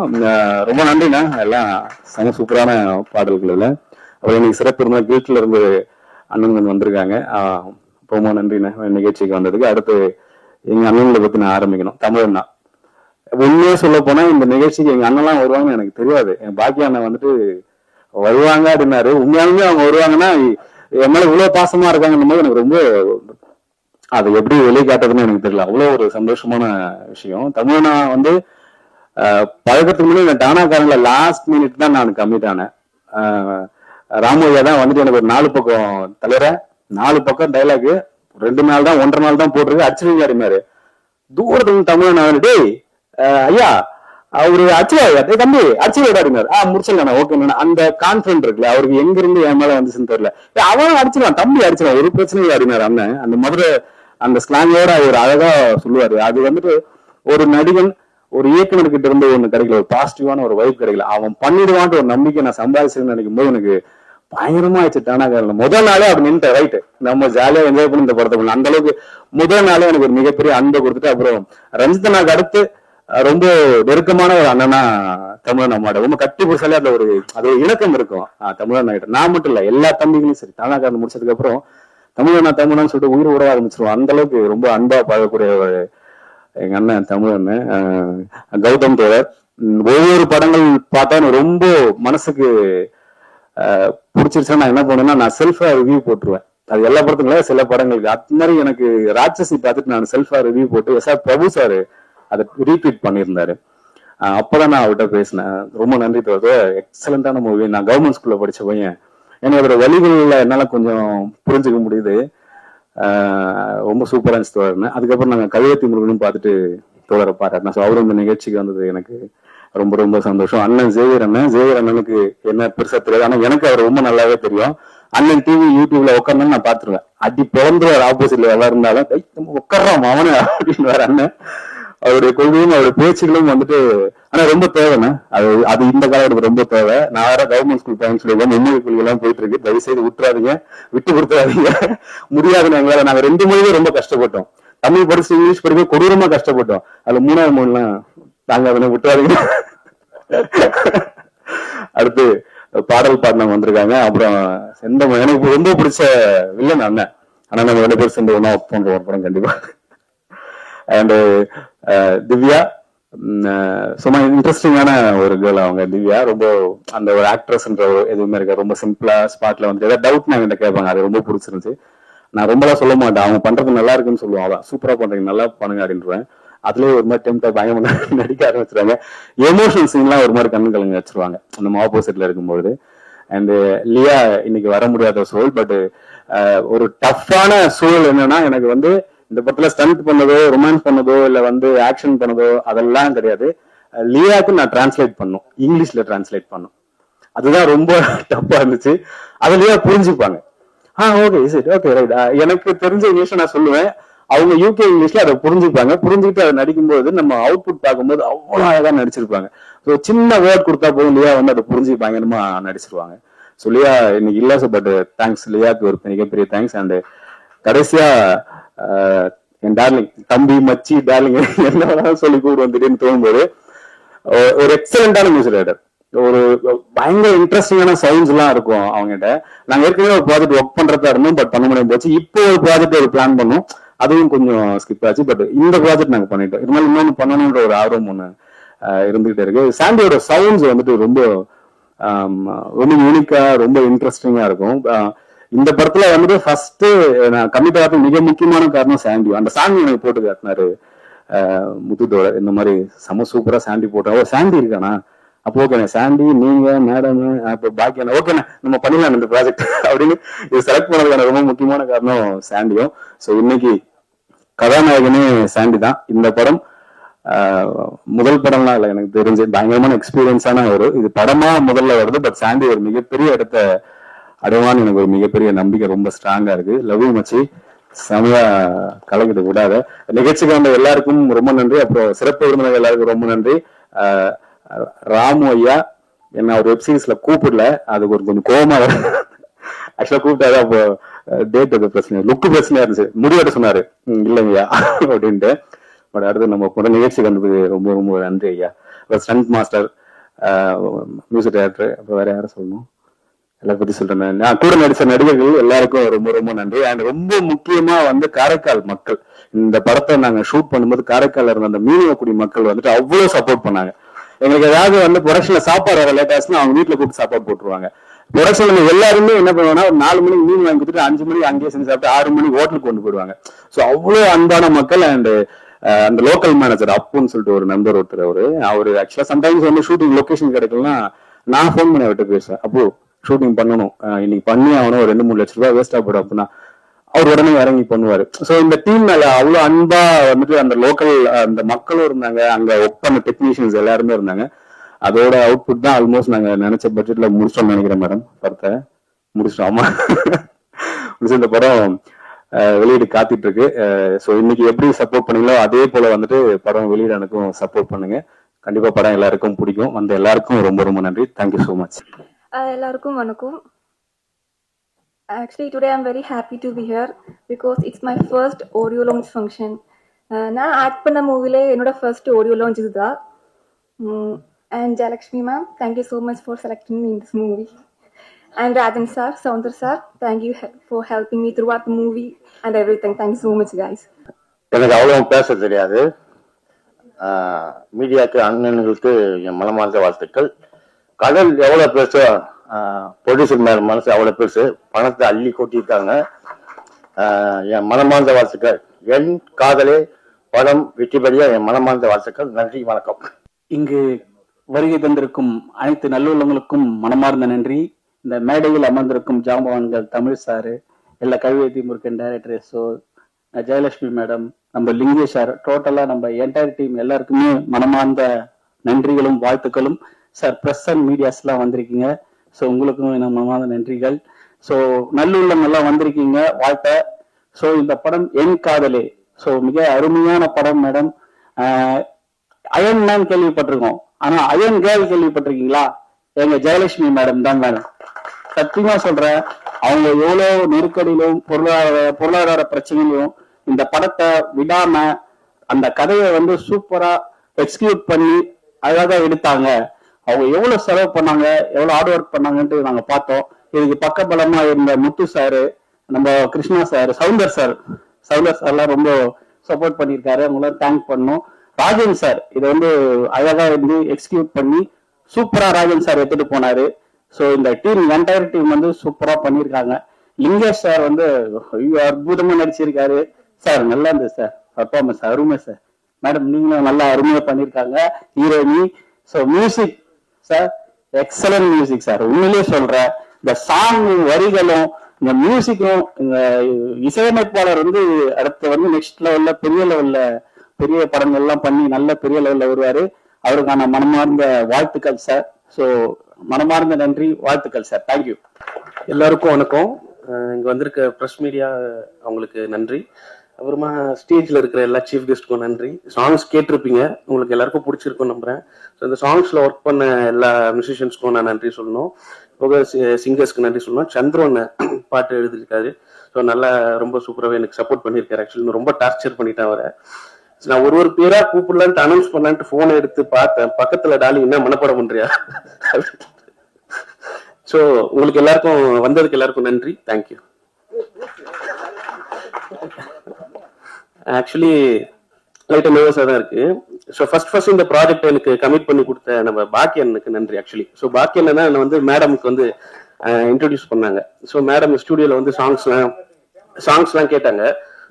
Speaker 1: ரொம்ப நன்றிண்ணா. எல்லாம் சங்க சூப்பரான பாடல்கள் இல்லை. அப்புறம் எனக்கு சிறப்பு இருந்தால் வீட்டுல இருந்து அண்ணன்கள் வந்திருக்காங்க. ரொம்ப நன்றிண்ணா நிகழ்ச்சிக்கு வந்ததுக்கு. அடுத்து எங்க அண்ணன்களை பத்தி நான் ஆரம்பிக்கணும். தமிழண்ணா உண்மையே சொல்ல போனா இந்த நிகழ்ச்சிக்கு எங்க அண்ணன்லாம் வருவாங்கன்னு எனக்கு தெரியாது. என் பாக்கிய அண்ணன் வந்துட்டு வருவாங்க அப்படின்னாரு. உண்மையாலுமே அவங்க வருவாங்கன்னா என் மேல இவ்வளவு பாசமா இருக்காங்கன்னும் போது எனக்கு ரொம்ப அதை எப்படி வெளிக்காட்டுறதுன்னு எனக்கு தெரியல. அவ்வளோ ஒரு சந்தோஷமான விஷயம். தமிழ்னா வந்து பழக்கத்துக்கு முன்னாடி இந்த டானாக்காரங்கள லாஸ்ட் மினிட் தான் நான் கம்மி ஆனேன் ராமையா தான் வந்துட்டு எனக்கு ஒரு நாலு பக்கம் தலைவர நாலு பக்கம் டைலாக் ரெண்டு நாள் தான் ஒன்றரை நாள் தான் போட்டிருக்கு. அடிச்சிருங்க அப்படின்னாரு தூரத்துல இருந்து தமிழ் நான் டேய் ஆஹ், ஐயா அவரு அச்சியா தம்பி அச்சு விடாருங்க ஆஹ் முடிச்சிடலாம் ஓகே அந்த கான்பிடன்ட் இருக்குல்ல அவருக்கு எங்க இருந்து என் மேல வந்துச்சுன்னு தெரியல. அவன் அடிச்சிருவான் தம்பி அடிச்சிருவான் ஒரு பிரச்சனையும் இல்லை அண்ணன்? அந்த மதுரை அந்த ஸ்லாங்கோட அவர் அழகா சொல்லுவாரு. அது வந்துட்டு ஒரு நடிகன் ஒரு இயக்குனர் கிட்ட இருந்து ஒண்ணு கிடைக்கல. ஒரு பாசிட்டிவான ஒரு வைப் கிடைக்கல. அவன் பண்ணிடுவான்ட்டு ஒரு நம்பிக்கை நான் சம்பாதிச்சேன்னு நினைக்கும் போது எனக்கு பயங்கரமா ஆயிடுச்சு டானாகர்ல முதல் நாளே அப்படி நின்று ரைட்டு நம்ம ஜாலியா என்ஜாய் பண்ணி இந்த படத்தை. பண்ணலாம் அந்த அளவுக்கு முதல் நாளே எனக்கு ஒரு மிகப்பெரிய அன்பை கொடுத்துட்டு அப்புறம் ரஞ்சிதனாக்கு அடுத்து ரொம்ப நெருக்கமான ஒரு அண்ணனா தமிழன் அம்மாட. ரொம்ப கட்டி பிடிச்சாலே அதுல ஒரு அது ஒரு இணக்கம் இருக்கும். தமிழன் ஆகிட்ட நான் மட்டும் இல்ல எல்லா தம்பிகளும் சரி தானாக முடிச்சதுக்கு அப்புறம் தமிழனா தமிழன் சொல்லிட்டு உயிர் உறவ ஆரம்பிச்சிருவோம் அந்த அளவுக்கு ரொம்ப அன்பா பார்க்கக்கூடிய ஒரு எங்க அண்ணன் தமிழன் கௌதம் தோழர் ஒவ்வொரு படங்கள் பார்த்தா ரொம்ப மனசுக்கு பிடிச்சிருச்சுன்னா நான் என்ன பண்ணுவேன்னா நான் செல்ஃபா ரிவ்யூ போட்டுருவேன். அது எல்லா படத்துக்கும் சில படங்களுக்கு. அது மாதிரி எனக்கு ராட்சசி பார்த்துட்டு நான் செல்ஃபா ரிவ்யூ போட்டு சார் பிரபு சார் அதை ரீட்வீட் பண்ணியிருந்தாரு. அப்பதான் நான் அவர்கிட்ட பேசினேன். ரொம்ப நன்றி தோழர் எக்ஸலண்டான மூவி நான் கவர்மெண்ட் ஸ்கூல்ல படிச்ச பையன். எனக்கு அதோட வழிகளில் என்னால கொஞ்சம் புரிஞ்சுக்க முடியுது. ரொம்ப சூப்பரா இருந்துச்சு தோழர்னு அதுக்கப்புறம் நாங்கள் கழுவத்தி முருகனும் பார்த்துட்டு தோழரை பாராட்டினோம் ஸோ அவரும் இந்த நிகழ்ச்சிக்கு வந்தது எனக்கு ரொம்ப ரொம்ப சந்தோஷம். அண்ணன் ஜேவியர் அண்ணன். ஜேவியர் அண்ணனுக்கு என்ன பெருசா தெரியாது. ஆனா எனக்கு அவர் ரொம்ப நல்லாவே தெரியும். அண்ணன் டிவி யூடியூப்ல உட்காந்து நான் பாத்துருவேன் அடி பிறந்துருவார் ஆப்போசிட்ல எல்லாம் இருந்தாலும் "டேய், நம்ம உட்கார்றோம் அவனு அப்படின்னு அண்ணன். அவருடைய கொள்கையும் அவருடைய பேச்சுகளும் வந்துட்டு ஆனா ரொம்ப தேவைண்ணே. அது அது இந்த காலகட்டத்துக்கு ரொம்ப தேவை. நான் வேற கவர்மெண்ட் ஸ்கூல் பையன் சொல்லி மும்மொழி கொள்கை எல்லாம் போயிட்டு இருக்கு தயவு செய்து விட்டுறாதீங்க விட்டு கொடுத்துறாதீங்க. முடியாதுன்னு எங்களால. நாங்க ரெண்டு மொழியும் ரொம்ப கஷ்டப்பட்டோம். தமிழ் படிச்சு இங்கிலீஷ் படிக்க கொடூரமா கஷ்டப்பட்டோம். அதுல மூணாவது மொழிலாம் நாங்க அதனை விட்டுறாதீங்க. அடுத்து பாடல் பாடினவங்க வந்திருக்காங்க. அப்புறம் எந்த எனக்கு ரொம்ப பிடிச்ச வில்லன் அண்ணன். ஆனா நம்ம ரெண்டு பேரும் சேர்ந்து ஒன்றா ஒர்க் பண்ற ஒரு படம் கண்டிப்பா. அண்ட் திவ்யா சும்மா இன்ட்ரெஸ்டிங்கான ஒரு கேர்ள் அவங்க திவ்யா. ரொம்ப அந்த ஒரு ஆக்ட்ரஸ்ன்ற ஒரு எதுவுமே இருக்க ரொம்ப சிம்பிளா ஸ்பாட்ல வந்து ஏதாவது டவுட் நான் என்கிட்ட கேட்பாங்க. அது ரொம்ப பிடிச்சிருந்துச்சு. நான் ரொம்பலாம் சொல்ல மாட்டேன். அவங்க பண்றது நல்லா இருக்குன்னு சொல்லுவாங்க சூப்பரா பண்றீங்க நல்லா பண்ணுங்க அப்படின்றேன் அதுலயே ஒரு மாதிரி டெம்டா பயங்கரமா நடிக்க ஆரம்பிச்சிருவாங்க. எமோஷனல் சீன்லாம் ஒரு மாதிரி கண்ணு கலங்க வச்சிருவாங்க. நம்ம ஆப்போசிட்ல இருக்கும்போது அண்ட் லியா இன்னைக்கு வர முடியாத சூழல் பட் ஒரு டஃப்பான சூழல் என்னன்னா எனக்கு வந்து இந்த படத்துல ஸ்டண்ட் பண்ணதோ ரொமான்ஸ் பண்ணதோ இல்ல வந்து ஆக்ஷன் பண்ணதோ அதெல்லாம் கிடையாது. லியாவுக்கு நான் டிரான்ஸ்லேட் பண்ணும். இங்கிலீஷ்ல டிரான்ஸ்லேட் பண்ணும். அதுதான் ரொம்ப டஃப்பா இருந்துச்சு. அதுலயே புரிஞ்சுப்பாங்க. ஆ ஓகே சரி ஓகே ரைட் எனக்கு தெரிஞ்ச இங்கிலீஷ் நான் சொல்லுவேன். அவங்க யூகே இங்கிலீஷ்ல அதை புரிஞ்சுப்பாங்க. புரிஞ்சுக்கிட்டு அதை நடிக்கும்போது நம்ம அவுட்புட் பார்க்கும்போது அவ்வளோ அழகா நடிச்சிருப்பாங்க. ஸோ சின்ன வேர்ட் கொடுத்தா போதும் லியா வந்து அதை புரிஞ்சு பயங்கரமா நடிச்சிருவாங்க. ஸோ லியா இன்னைக்கு இல்லை ஸோ பட் தேங்க்ஸ் லியாக்கு ஒரு மிகப்பெரிய தேங்க்ஸ் அண்ட் கடைசியா ஆஹ், என் டார்லிங் தம்பி மச்சி டார்லிங் என்ன வேணாலும் சொல்லி கூப்பிடுவோம் திடீர்னு தோணும்போது ஒரு எக்ஸலண்டான மியூசிக் ரைட்டர் ஒரு பயங்கர இன்ட்ரெஸ்டிங்கான சவுண்ட்ஸ் எல்லாம் இருக்கும் அவங்ககிட்ட. நாங்க ஏற்கனவே ஒரு ப்ராஜெக்ட் ஒர்க் பண்றதா இருந்தோம் பட் பண்ண முடியாம போச்சு. இப்போ ஒரு ப்ராஜெக்ட் ஒரு பிளான் பண்ணோம். அதுவும் கொஞ்சம் ஸ்கிப் ஆச்சு. பட் இந்த ப்ராஜெக்ட் நாங்கள் பண்ணிட்டோம். இருந்தாலும் இன்னொன்று பண்ணணுன்ற ஒரு ஆர்வம் ஒன்று இருந்துகிட்டே இருக்கு. சாண்டியோட சவுண்ட்ஸ் வந்துட்டு ரொம்ப ரொம்ப யூனிக்கா ரொம்ப இன்ட்ரெஸ்டிங்கா இருக்கும். இந்த படத்துல வந்துட்டு ஃபர்ஸ்ட் நான் கம்மிட் ஆகிறது மிக முக்கியமான காரணம் சாண்டி அந்த சாண்டி எனக்கு போட்டு காட்டினாரு முத்துத்தோட இந்த மாதிரி செம சூப்பரா சாண்டி போட்டா. ஓ சாண்டி இருக்கானா? அப்போ ஓகேண்ணே சாண்டி நீங்க மேடம் அப்போ பாக்கியா ஓகேண்ணே நம்ம பண்ணிடலாம் இந்த ப்ராஜெக்ட் அப்படின்னு இது செலக்ட் பண்ணதுக்கான ரொம்ப முக்கியமான காரணம் சாண்டியும் ஸோ இன்னைக்கு கதாநாயகனே சாண்டி தான். இந்த படம் முதல் படம்லாம் இல்லை எனக்கு தெரிஞ்சு பயங்கரமான எக்ஸ்பீரியன்ஸான ஒரு இது படமா முதல்ல வருது பட் சாண்டி ஒரு மிகப்பெரிய இடத்த அடைவான்னு எனக்கு ஒரு மிகப்பெரிய நம்பிக்கை ரொம்ப ஸ்ட்ராங்கா இருக்கு. லவ் யூ மச்சி. செமையா கலக்கிட்டு கூடாது நிகழ்ச்சிக்கு வந்த எல்லாருக்கும் ரொம்ப நன்றி. அப்புறம் சிறப்பு விருந்தினர் எல்லாருக்கும் ரொம்ப நன்றி. ஆஹ், ராமு ஐயா என்ன ஒரு வெப்சீரிஸ்ல கூப்பிடல. அது ஒரு கொஞ்சம் கோவமா ஆக்சுவலா கூப்பிட்டாரு அப்போ டேட் அது பிரச்சனை லுக்கு பிரச்சனையா இருந்துச்சு. முடிவெட்ட சொன்னாரு. இல்லை இல்லைங்கய்யா அப்படின்ட்டு. பட் அடுத்து நம்ம கூட நிகழ்ச்சி கண்டதுக்கு ரொம்ப ரொம்ப நன்றி ஐயா. அப்புறம் ஸ்டண்ட் மாஸ்டர் மியூசிக் டைரக்டர் அப்புறம் வேற யாரும் சொல்லணும்? எல்லா பத்தி சொல்றேன் நான். கூட நடிச்ச நடிகர்கள் எல்லாருக்கும் ரொம்ப ரொம்ப நன்றி. அண்ட் ரொம்ப முக்கியமா வந்து காரைக்கால் மக்கள். இந்த படத்தை நாங்க ஷூட் பண்ணும்போது காரைக்கால் இருந்த அந்த மீனவக்குடி மக்கள் வந்துட்டு அவ்வளவு சப்போர்ட் பண்ணாங்க. எங்களுக்கு ஏதாவது வந்து ப்ரொடக்ஷன்ல சாப்பாடு வர லேட்டாச்சுன்னா அவங்க வீட்டுல கூப்பிட்டு சாப்பாடு போட்டுருவாங்க. ப்ரொடக்ஷன்ல எல்லாருமே என்ன பண்ணுவாங்கன்னா ஒரு நாலு மணிக்கு மீன் வாங்கி கொடுத்துட்டு அஞ்சு மணிக்கு அங்கேயே செஞ்சு சாப்பிட்டு ஆறு மணிக்கு ஹோட்டலுக்கு கொண்டு போயிடுவாங்க. ஸோ அவ்வளவு அன்பான மக்கள் அண்ட் அந்த லோக்கல் மேனேஜர் அப்புன்னு சொல்லிட்டு ஒரு நம்பர் ஒருத்தர் அவரு. அவரு ஆக்சுவலா சம்டைம்ஸ் வந்து ஷூட்டிங் லொகேஷன் கிடைக்கலாம் நான் ஃபோன் பண்ணி அவர்கிட்ட பேசுவேன். அப்போ ஷூட்டிங் பண்ணணும். இன்னைக்கு பண்ணி ஆகணும். ஒரு ரெண்டு மூணு லட்ச ரூபாய் வேஸ்டா போடும் அப்படின்னா அவர் உடனே இறங்கி பண்ணுவாரு. சோ இந்த டீம் மேல அவ்வளவு அன்பா வந்துட்டு அந்த லோக்கல் அந்த மக்களும் இருந்தாங்க. அங்க ஒர்க் பண்ண டெக்னீஷியன்ஸ் எல்லாருமே இருந்தாங்க. அதோட அவுட்புட் தான் ஆல்மோஸ்ட் நாங்க நினைச்ச பட்ஜெட்ல முடிச்சோம்னு நினைக்கிறேன் மேடம் படத்தை முடிச்சிட்டோம். ஆமா. முடிச்சு இந்த படம் வெளியீடு காத்திட்டு இருக்கு ஸோ இன்னைக்கு எப்படி சப்போர்ட் பண்ணீங்களோ அதே போல வந்துட்டு படம் வெளியீடு எனக்கும் சப்போர்ட் பண்ணுங்க. கண்டிப்பா படம் எல்லாருக்கும் பிடிக்கும். வந்த எல்லாருக்கும் ரொம்ப ரொம்ப நன்றி. தேங்க்யூ ஸோ மச்
Speaker 2: எல்லாருக்கும் வணக்கம். Actually, today I'm very happy to be here because it's my first audio launch function. Uh, நான் ஆக்ட் பண்ண மூவிலே என்னோட ஃபர்ஸ்ட் ஆடியோ லான்ச் இதுதான். And Jayalakshmi ma'am thank you so much for selecting me in this movie and Rajan sir Soundar sir thank you for helping me throughout movie and everything thank you so much guys
Speaker 3: எனக்கு அவ்வளோ பேச தெரியாது. ஆஹ் மீடியாக்கு அண்ணன்களுக்கு என் மனமார்ந்த வாழ்த்துக்கள். கடல் எவ்வளோ பேச producer மேல மனசு அவ்வளவு பெருசு. பணத்தை அள்ளி கொட்டியிருக்காங்க. ஆஹ் என் மனமார்ந்த வாழ்த்துக்கள். என் காதலே படம் வெற்றி என் மனமார்ந்த வாழ்த்துக்கள். நன்றி வணக்கம்.
Speaker 4: இங்கு வருகை தந்திருக்கும் அனைத்து நல்லுள்ளங்களுக்கும் மனமார்ந்த நன்றி. இந்த மேடையில் அமர்ந்திருக்கும் ஜாம்பவான்கள் தமிழ் சாரு எல்லா கவிதை Murugan director so Jayalakshmi madam நம்ம லிங்கேஷ் சார். டோட்டலா நம்ம என்டையர் டீம் எல்லாருக்குமே மனமார்ந்த நன்றிகளும் வாழ்த்துக்களும். சார் பிரஸ் அண்ட் மீடியாஸ்லாம் வந்திருக்கீங்க. ஸோ உங்களுக்கும் என்ன மனமார்ந்த நன்றிகள். ஸோ நல்லுள்ளம் எல்லாம் வந்திருக்கீங்க வாழ்த்த ஸோ இந்த படம் என் காதலே. ஸோ மிக அருமையான படம் மேடம். அயன் மேன் கேள்விப்பட்டிருக்கோம். ஆனா அயன் கேர்ள் கேள்விப்பட்டிருக்கீங்களா? எங்க ஜெயலட்சுமி மேடம் தான் மேடம். சத்தியமா சொல்றேன் அவங்க எவ்வளவு நெருக்கடியிலும் பொருளாதார பொருளாதார பிரச்சனையிலும் இந்த படத்தை விடாம அந்த கதையை வந்து சூப்பரா எக்ஸிக்யூட் பண்ணி அழகா எடுத்தாங்க. அவங்க எவ்வளவு செலவு பண்ணாங்க எவ்வளவு ஹார்ட் ஒர்க் பண்ணாங்கன்ட்டு நாங்க பார்த்தோம். இதுக்கு பக்கபலமா இருந்த முத்து சாரு நம்ம கிருஷ்ணா சார் சவுந்தர் சார் சவுந்தர் சார்லாம் ரொம்ப சப்போர்ட் பண்ணியிருக்காரு. அவங்களாம் தேங்க் பண்ணும். ராஜன் சார் இதை வந்து அழகா வந்து எக்ஸிக்யூட் பண்ணி சூப்பரா ராஜன் சார் எடுத்துட்டு போனாரு. ஸோ இந்த டீம் என்டையர் டீம் வந்து சூப்பரா பண்ணியிருக்காங்க. லிங்கேஷ் சார் வந்து ஐயோ அற்புதமா நடிச்சிருக்காரு. சார் நல்லா இருந்தது சார் பர்ஃபார்மன்ஸ் அருமை சார் மேடம் நீங்களும் நல்லா அருமையா பண்ணியிருக்காங்க. ஹீரோயினி so music sir excellent music sir உண்மையிலேயே சொல்றேன். இந்த சாங் வரிகளும் இந்த மியூசிக்கும் இந்த இசையமைப்பாளர் வந்து அடுத்து வந்து நெக்ஸ்ட் லெவல்ல பெரிய லெவல்ல பெரிய படங்கள்லாம் பண்ணி நல்ல பெரிய லெவல்ல வருவாரு. அவருக்கான மனமார்ந்த வாழ்த்துக்கள் சார் ஸோ மனமார்ந்த நன்றி வாழ்த்துக்கள் சார் தேங்க்யூ
Speaker 5: எல்லாருக்கும் வணக்கம். இங்க வந்திருக்க ப்ரெஸ் மீடியா அவங்களுக்கு நன்றி. அப்புறமா ஸ்டேஜ்ல இருக்கிற எல்லா சீஃப் கெஸ்ட்க்கும் நன்றி. சாங்ஸ் கேட்டிருப்பீங்க. உங்களுக்கு எல்லாருக்கும் பிடிச்சிருக்கும் நம்புறேன். ஸோ இந்த சாங்ஸ்ல ஒர்க் பண்ண எல்லா மியூசிஷியன்ஸ்க்கும் நான் நன்றி சொல்லணும். போக சிங்கர்ஸ்க்கு நன்றி சொல்லணும். சந்திரன் பாட்டு எழுதியிருக்காரு. ஸோ நல்லா ரொம்ப சூப்பராகவே எனக்கு சப்போர்ட் பண்ணியிருக்காரு. ஆக்சுவலி ரொம்ப டார்ச்சர் பண்ணிட்டேன் அவரை. நான் ஒரு ஒரு பேரா கூப்பிடலான்ட்டு அனௌன்ஸ் பண்ணலான்ட்டு போனை எடுத்து பார்த்தேன். பக்கத்துல டாலி என்ன மனப்படம் பண்றியா? ஸோ உங்களுக்கு எல்லாருக்கும் வந்ததுக்கு எல்லாருக்கும் நன்றி. தேங்க்யூ ஆக்சுவலி லைட்டாக நர்வஸாக தான் இருக்கு. ஸோ ஃபர்ஸ்ட் ஃபர்ஸ்ட் இந்த ப்ராஜெக்ட் எனக்கு கமிட் பண்ணி கொடுத்த நம்ம பாக்கியனுக்கு நன்றி ஆக்சுவலி ஸோ பாக்கியன் என்ன வந்து மேடமுக்கு வந்து இன்ட்ரடியூஸ் பண்ணாங்க. ஸோ மேடம் ஸ்டூடியோவில் வந்து சாங்ஸ்லாம் சாங்ஸ்லாம் கேட்டாங்க.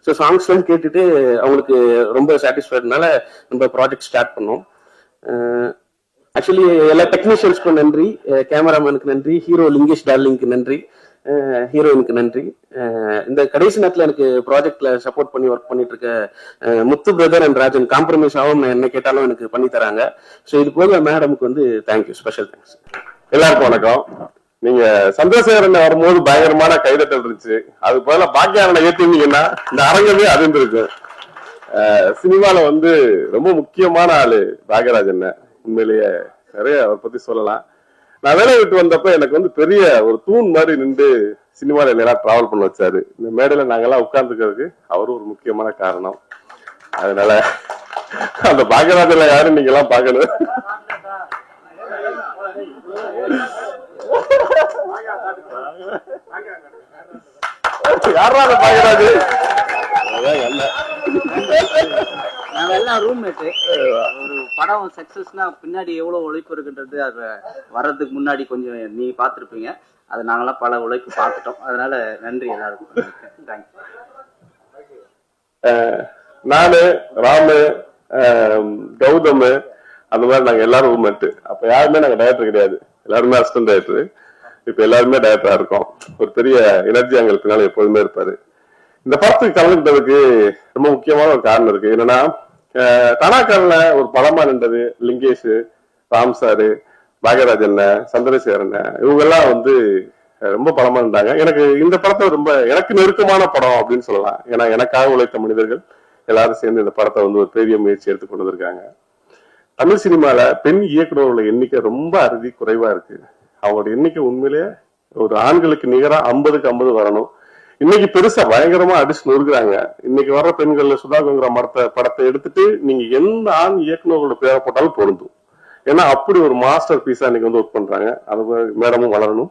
Speaker 5: ஸோ சாங்ஸ்லாம் கேட்டுட்டு அவங்களுக்கு ரொம்ப சாட்டிஸ்ஃபைட்னால நம்ம ப்ராஜெக்ட் ஸ்டார்ட் பண்ணோம். ஆக்சுவலி எல்லா டெக்னீஷியன்ஸ்க்கும் நன்றி. கேமராமேனுக்கு நன்றி. ஹீரோ லிங்கேஷ் டார்லிங்க்கு நன்றி. ஹீரோயினுக்கு நன்றி. இந்த கடைசி நேரத்தில் எனக்கு ப்ராஜெக்ட்ல சப்போர்ட் பண்ணி ஒர்க் பண்ணிட்டு இருக்க Muthu brother and Rajan compromise ஆகும் என்ன கேட்டாலும் எனக்கு பண்ணி தராங்க. ஸோ இது போக மேடமுக்கு வந்து தேங்க்யூ ஸ்பெஷல் தேங்க்ஸ்
Speaker 6: எல்லாருக்கும் வணக்கம். நீங்க சந்திரசேகரன் வரும்போது பயங்கரமான கைதட்டல் இருந்துச்சு. அது போல பாக்கியாரனை ஏத்திருந்தீங்கன்னா இந்த அரங்கமே அதிர்ந்திருக்கு சினிமால வந்து ரொம்ப முக்கியமான ஆளு பாக்யராஜன். உண்மையிலேயே நிறைய அவரை பத்தி சொல்லலாம். நான் வேலையை விட்டு வந்தப்ப எனக்கு வந்து பெரிய ஒரு தூண் மாதிரி நின்று சினிமாவில் எல்லாம் டிராவல் பண்ண வச்சாரு. இந்த மேடையில் நாங்கெல்லாம் உட்கார்ந்துக்கிறதுக்கு அவரும் ஒரு முக்கியமான காரணம். அதனால அந்த பாக்கராஜில் யாரும் நீங்க எல்லாம் பார்க்கணும். யாரா அந்த பாக்கராஜு அதான்
Speaker 7: நாங்க எல்லாம் ரூம்மேட்டு ஒரு படம் சக்சஸ்னா பின்னாடி எவ்வளவு உழைப்பு இருக்குன்றது அது வர்றதுக்கு முன்னாடி கொஞ்சம் நீ பார்த்துருப்பீங்க. அது நாங்களாம் பல உழைப்பு பார்த்துட்டோம். அதனால நன்றி எல்லாருக்கும்.
Speaker 6: நானு ராமு அஹ் கௌதம் அந்த மாதிரி நாங்க எல்லாரும் ரூம்மேட்டு அப்ப யாருமே நாங்க டைரக்டர் கிடையாது. எல்லாருமே அசிஸ்டன்ட் டைரக்டர் இப்ப எல்லாருமே டைரக்டரா இருக்கோம். ஒரு பெரிய எனர்ஜி அங்க பின்னால எப்போதுமே இருப்பாரு. இந்த படத்துக்கு கலந்துக்கிட்டதுக்கு ரொம்ப முக்கியமான ஒரு காரணம் இருக்கு. என்னன்னா தனாக்கல்ல ஒரு படமா நின்றது லிங்கேஷ் ராம் சாரு பாகராஜன் சந்திரசேகரன் இவங்கெல்லாம் வந்து ரொம்ப படமா இருந்தாங்க எனக்கு இந்த படத்தை ரொம்ப எனக்கு நெருக்கமான படம் அப்படின்னு சொல்லலாம். ஏன்னா எனக்காக உழைத்த மனிதர்கள் எல்லாரும் சேர்ந்து இந்த படத்தை வந்து ஒரு பெரிய முயற்சி எடுத்து கொண்டு வந்திருக்காங்க. தமிழ் சினிமால பெண் இயக்குநர்களோட எண்ணிக்கை ரொம்ப அறுதி குறைவா இருக்கு. அவங்களோட எண்ணிக்கை உண்மையிலேயே ஒரு ஆண்களுக்கு நிகரா ஐம்பதுக்கு ஐம்பது வரணும். இன்னைக்கு பெருசா பயங்கரமா அடிச்சு நொறுக்குறாங்க. இன்னைக்கு வர்ற பெண்கள்ல சுதாகங்கிற மரத்தை படத்தை எடுத்துட்டு நீங்க எந்த ஆண் இயக்குநர்களோட பேரை போட்டாலும் பொருந்தும். ஏன்னா அப்படி ஒரு மாஸ்டர் பீஸா இன்னைக்கு வந்து ஒர்க் பண்றாங்க. அது மேடமும் வளரணும்.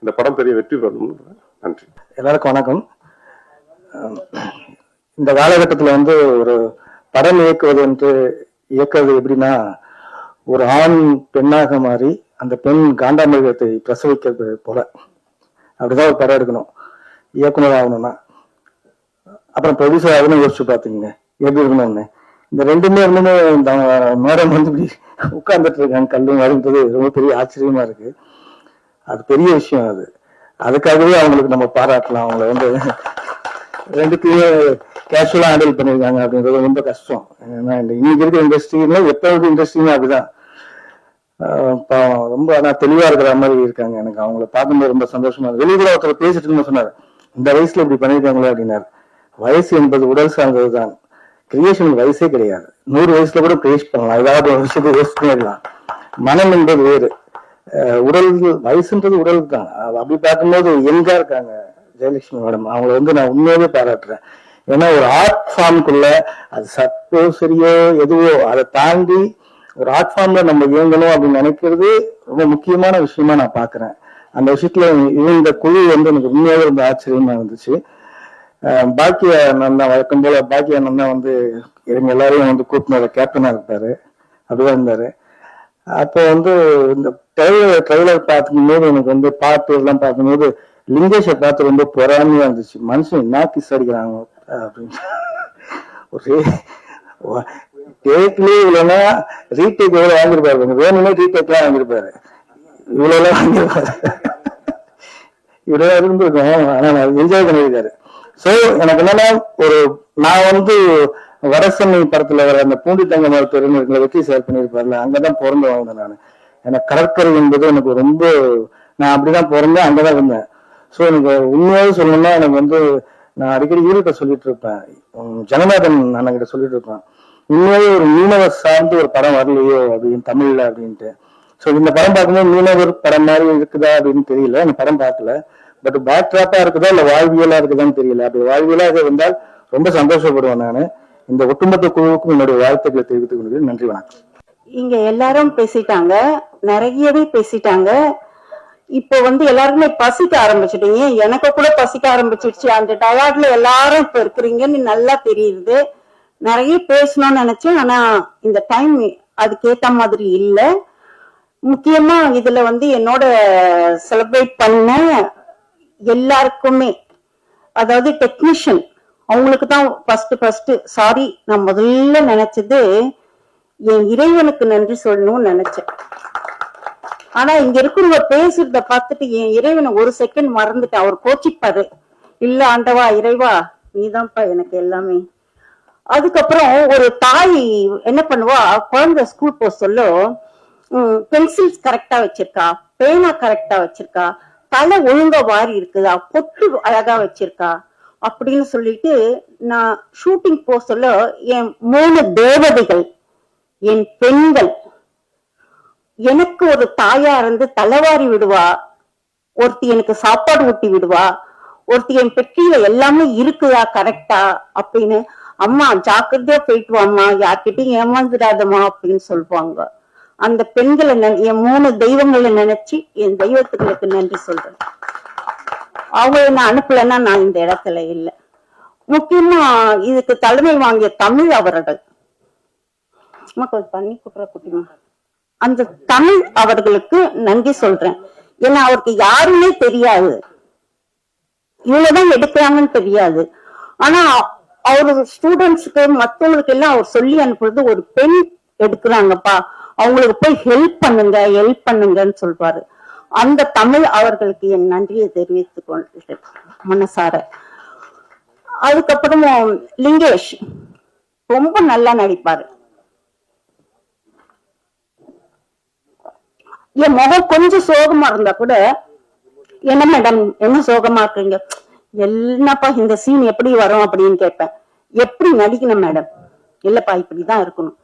Speaker 6: இந்த படம் பெரிய வெற்றி பெறணும். நன்றி.
Speaker 8: எல்லாருக்கும் வணக்கம். இந்த காலகட்டத்தில் வந்து ஒரு படம் இயக்குவது என்று இயக்குவது எப்படின்னா ஒரு ஆண் பெண்ணாக மாறி அந்த பெண் காண்டாமிருகத்தை பிரசவிக்கிறது போல. அப்படிதான் ஒரு படம் எடுக்கணும். இயக்குனர் ஆகணும்னா. அப்புறம் ப்ரொடியூசர் ஆகணும் யோசிச்சு பார்த்துங்க எப்படி இருக்கணும்னு. இந்த ரெண்டுமே இருந்துமே இந்த மேடம் வந்து இப்படி உட்கார்ந்துட்டு இருக்காங்க கல்லு வரும்போது ரொம்ப பெரிய ஆச்சரியமா இருக்கு. அது பெரிய விஷயம் அது. அதுக்காகவே அவங்களுக்கு நம்ம பாராட்டலாம். அவங்கள வந்து ரெண்டுத்தையுமே கேஷுவலாக ஹேண்டில் பண்ணியிருக்காங்க அப்படின்றது ரொம்ப கஷ்டம். ஏன்னா இன்னைக்கு இருக்கிற இண்டஸ்ட்ரியில எப்ப இருக்க இண்டஸ்ட்ரியுமே அப்படிதான் பாவம் ரொம்ப ஆனால் தெளிவாக இருக்கிற மாதிரி இருக்காங்க எனக்கு. அவங்கள பார்க்கும்போது ரொம்ப சந்தோஷமா இருக்கு. வெளியில் ஒருத்தர் பேசிட்டு சொன்னார். இந்த வயசுல இப்படி பண்ணிருக்காங்களே அப்படின்னாரு. வயசு என்பது உடல் சார்ந்ததுதான் கிரியேஷன் வயசே கிடையாது. நூறு வயசுல கூட கிரியேட் பண்ணலாம். ஏதாவது ஒரு விஷயத்தை யோசிச்சு பண்ணிடலாம். மனம் என்பது வேறு. உடல் வயசுன்றது உடல் தான். அப்படி பார்க்கும்போது எங்கா இருக்காங்க ஜெயலட்சுமி மேடம்? அவங்கள வந்து நான் உண்மையாவே பாராட்டுறேன். ஏன்னா ஒரு ஆர்ட் ஃபார்முக்குள்ள அது சத்தோ சரியோ எதுவோ அதை தாண்டி ஒரு ஆர்ட் ஃபார்ம்ல நம்ம இயங்கணும் அப்படின்னு நினைக்கிறது ரொம்ப முக்கியமான விஷயமா நான் பாக்குறேன் அந்த விஷயத்துல இந்த குழு வந்து எனக்கு உண்மையாக ரொம்ப ஆச்சரியமா இருந்துச்சு பாக்கிய அண்ணன் தான் வழக்கம் போல பாக்கிய அண்ணன் தான் வந்து இவங்க எல்லாரையும் வந்து கூட்டினத கேப்டனா இருப்பாரு அப்படிதான் இருந்தாரு அப்போ வந்து இந்த ட்ரெய்லர் ட்ரெய்லர் பார்க்கும்போது எனக்கு வந்து பாட்டு எல்லாம் பார்க்கும்போது லிங்கேஷை பார்த்து ரொம்ப பொறாமையா இருந்துச்சு மனுஷன் என்ன கிஸ் அடிக்கிறாங்க அப்படின்னு ஒரே டேக்லேயே இல்லைன்னா ரீடேக் எவ்வளவு வாங்கியிருப்பாரு வேணும்னா ரீடேக் எல்லாம் வாங்கியிருப்பாரு இவ்வளோலாம் எல்லாம் வாங்கியிருப்பாரு இவ்வளவு ஆனா நான் என்ஜாய் பண்ணியிருக்காரு. ஸோ எனக்கு என்னன்னா ஒரு நான் வந்து வடசென்னை படத்துல வர அந்த பூண்டி தங்க மருத்துவர்னு இருக்கிற வெற்றி ஷேர் பண்ணியிருப்பார்ல அங்கதான் பிறந்து வாழ்ந்தேன் நான். எனக்கு கடற்கரை என்பது எனக்கு ரொம்ப நான் அப்படிதான் பிறந்தேன் அங்கதான் இருந்தேன். ஸோ எனக்கு உண்மையாவே சொல்லணும்னா எனக்கு வந்து நான் அடிக்கடி ஈரோட்ட சொல்லிட்டு இருப்பேன். உம், ஜனநாதன் அண்ணன் சொல்லிட்டு இருப்பேன். உண்மையாவே ஒரு மீனவர் சார்ந்து ஒரு படம் வரலையோ அப்படின்னு தமிழ்ல அப்படின்ட்டு. ஸோ இந்த படம் பார்க்கும்போது மீனவர் படம் மாதிரி இருக்குதா அப்படின்னு தெரியல. அந்த படம் பார்க்கல. பட் பேக் ட்ராப்பா இருக்குதா இல்ல வாழ்வியலா இருக்குதான்னு தெரியல. அப்படி வாழ்வியலாக இருந்தால் ரொம்ப சந்தோஷப்படுவேன் நான். இந்த ஒட்டுமொத்த குழுவுக்கும் என்னுடைய வாழ்த்துக்களை தெரிவித்துக் கொள்கிறேன். நன்றி வணக்கம்.
Speaker 9: இங்க எல்லாரும் பேசிட்டாங்க. நிறையவே பேசிட்டாங்க. இப்போ வந்து எல்லாருக்குமே பசிக்க ஆரம்பிச்சிட்டீங்க. எனக்கு கூட பசிக்க ஆரம்பிச்சிருச்சு. அந்த டயர்ட்ல எல்லாரும் இப்ப இருக்கிறீங்கன்னு நல்லா தெரியுது. நிறைய பேசணும்னு நினைச்சேன். ஆனா இந்த டைம் அதுக்கேத்த மாதிரி இல்ல. முக்கியமா இதுல வந்து என்னோட செலிப்ரேட் பண்ண எல்லாருக்குமே அதாவது டெக்னீஷியன் அவங்களுக்கு தான் ஃபர்ஸ்ட் ஃபர்ஸ்ட் சாரி நான் முதல்ல நினைச்சது என் இறைவனுக்கு நன்றி சொல்லணும்னு நினைச்சேன். ஆனா இங்க இருக்கிறவங்க பேசுறத பார்த்துட்டு என் இறைவனை ஒரு செகண்ட் மறந்துட்டேன். அவர் கோச்சிப்பாரு. இல்ல ஆண்டவா இறைவா நீதான்ப்பா எனக்கு எல்லாமே. அதுக்கப்புறம் ஒரு தாய் என்ன பண்ணுவா? குழந்தை ஸ்கூல் போக சொல்ல பென்சில்ஸ் கரெக்டா வச்சிருக்கா? பேனா கரெக்டா வச்சிருக்கா? தலை ஒழுங்கா வாரி இருக்குதா? பொட்டு அழகா வச்சிருக்கா? அப்படின்னு சொல்லிட்டு நான் ஷூட்டிங் போக சொல்ல என் மூணு தேவதைகள் என் பெண்கள் எனக்கு ஒரு தாயா இருந்து தலைவாரி விடுவா ஒருத்தி எனக்கு சாப்பாடு ஊட்டி விடுவா ஒருத்தி என் பெட்டியில எல்லாமே இருக்குதா கரெக்டா அப்படின்னு அம்மா ஜாக்கிரதையா போயிட்டு வாம்மா யார்கிட்டயும் ஏமாந்துடாதம்மா அப்படின்னு சொல்லுவாங்க. அந்த பெண்களை என் மூணு தெய்வங்களை நினைச்சு என் தெய்வத்துகளுக்கு நன்றி சொல்றேன். அவங்க என்ன அனுப்பலைன்னா நான் இந்த இடத்துல இல்லை. முக்கியமா இதுக்கு தலைமை வாங்கிய தமிழ் அவர்கள். தண்ணி குடுற குட்டிமா? அந்த தமிழ் அவர்களுக்கு நன்றி சொல்றேன். ஏன்னா அவருக்கு யாருமே தெரியாது. இவ்வளவுதான் எடுக்கிறாங்கன்னு தெரியாது. ஆனா அவரு ஸ்டூடெண்ட்ஸ்க்கு மத்தவங்களுக்கு எல்லாம் அவர் சொல்லி அனுப்புறது ஒரு பெண் எடுக்கிறாங்கப்பா. அவங்களுக்கு போய் ஹெல்ப் பண்ணுங்க ஹெல்ப் பண்ணுங்கன்னு சொல்வாரு. அந்த தமிழ் அவர்களுக்கு என் நன்றியை தெரிவித்துக் கொண்டு மனசார. அதுக்கப்புறம் லிங்கேஷ் ரொம்ப நல்லா நடிப்பாரு. என் முகம் கொஞ்சம் சோகமா இருந்தா கூட என்ன மேடம் என்ன சோகமா இருக்கீங்க? என்னப்பா இந்த சீன் எப்படி வரும் அப்படின்னு கேட்பேன். எப்படி நடிக்கணும் மேடம் இல்லப்பா இப்படிதான் இருக்கணும்.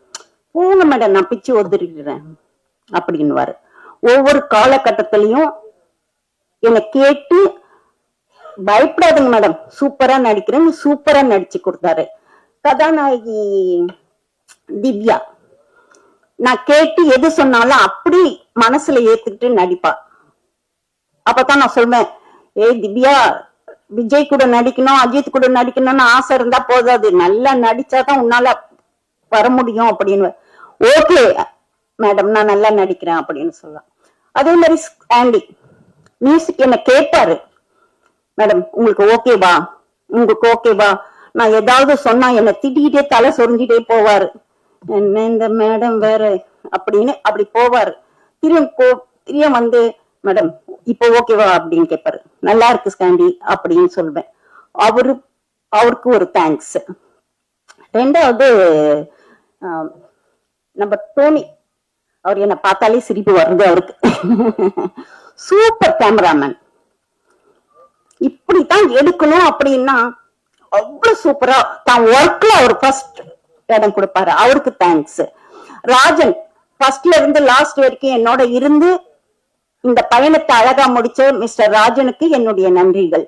Speaker 9: போங்க மேடம் நான் பிச்சு ஒதுறிடுறேன் அப்படின்னுவாரு. ஒவ்வொரு காலகட்டத்திலையும் என்னை கேட்டு பயப்படாதுங்க மேடம். சூப்பரா நடிக்கிறேன் சூப்பரா நடிச்சு கொடுத்தாரு. கதாநாயகி திவ்யா நான் கேட்டு எது சொன்னாலும் அப்படி மனசுல ஏத்துக்கிட்டு நடிப்பா. அப்பதான் நான் சொல்வேன் ஏய் திவ்யா விஜய் கூட நடிக்கணும் அஜித் கூட நடிக்கணும்னு ஆசை இருந்தா போதாது. நல்லா நடிச்சாதான் உன்னால வர முடியும் அப்படின்னு ஓகே மேடம் நான் நல்லா நடிக்கிறேன் அப்படின்னு சொல்லலாம் அதே மாதிரி ஆண்டி மியூசிக் என்ன கேட்பாரு மேடம் உங்களுக்கு ஓகேவா உங்களுக்கு ஓகேவா நான் ஏதாவது சொன்னா என்ன திட்டிக்கிட்டே தலை சொரிஞ்சிட்டே போவாரு. என்ன இந்த மேடம் வேற? அப்படின்னு அப்படி போவாரு. திரும்ப போ திரும்ப வந்து மேடம் இப்போ ஓகேவா அப்படின்னு கேட்பாரு நல்லா இருக்கு ஸ்காண்டி அப்படின்னு சொல்வேன். அவரு அவருக்கு ஒரு தேங்க்ஸ் ரெண்டாவது ஆஹ் நம்ம டோனி அவர் என்ன பார்த்தாலே சிரிப்பு வருது அவருக்கு. சூப்பர் கேமராமேன் இப்படித்தான் எடுக்கணும் அப்படின்னா அவ்வளவு சூப்பரா தான் ஒர்க்ல அவர் ஃபர்ஸ்ட் இடம் கொடுப்பாரு. அவருக்கு தேங்க்ஸ் ராஜன் ஃபர்ஸ்ட்ல இருந்து லாஸ்ட் வரைக்கும் என்னோட இருந்து இந்த பயணத்தை அழகா முடிச்ச மிஸ்டர் ராஜனுக்கு என்னுடைய நன்றிகள்.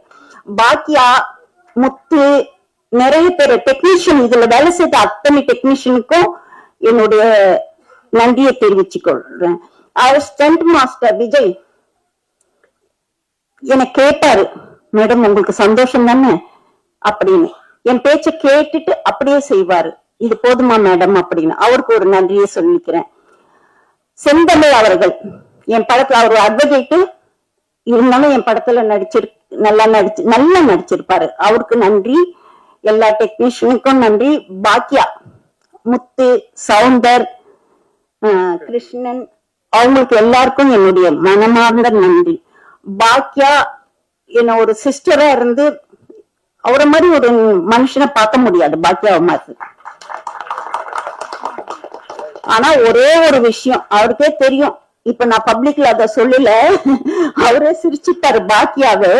Speaker 9: பாக்கியா முத்து நிறைய பேர் டெக்னீஷியன் இதுல வேலை செய்த அத்தனை டெக்னீஷியனுக்கும் என்னுடைய நன்றியை தெரிவிச்சுக் கொள்றேன் அவர் ஸ்டண்ட் மாஸ்டர் விஜய் என்னை கேட்டாரு மேடம் உங்களுக்கு சந்தோஷம் தானே? அப்படின்னு. என் பேச்ச கேட்டுட்டு அப்படியே செய்வாரு. இது போதுமா மேடம்? அப்படின்னு. அவருக்கு ஒரு நன்றியை சொல்லிக்கிறேன். செந்தமிழ் அவர்கள் என் படத்துல அவர் அட்வொகேட்டு இருந்தாலும் என் படத்துல நடிச்சிரு நல்லா நடிச்சு நல்லா நடிச்சிருப்பாரு. அவருக்கு நன்றி. எல்லா டெக்னீஷியனுக்கும் நன்றி. பாக்கியா முத்து சவுந்தர் கிருஷ்ணன் அவங்களுக்கு எல்லாருக்கும் என்னுடைய மனமார்ந்த நன்றி. பாக்கியா என்ன ஒரு சிஸ்டரா இருந்து அவரை மாதிரி ஒரு மனுஷனை பார்க்க முடியாது பாக்கியா மாதிரி. ஆனா ஒரே ஒரு விஷயம் அவருக்கே தெரியும். இப்ப நான் பப்ளிக்ல அத சொல்லல. அவரே சிரிச்சுட்டாரு பாக்கியாவே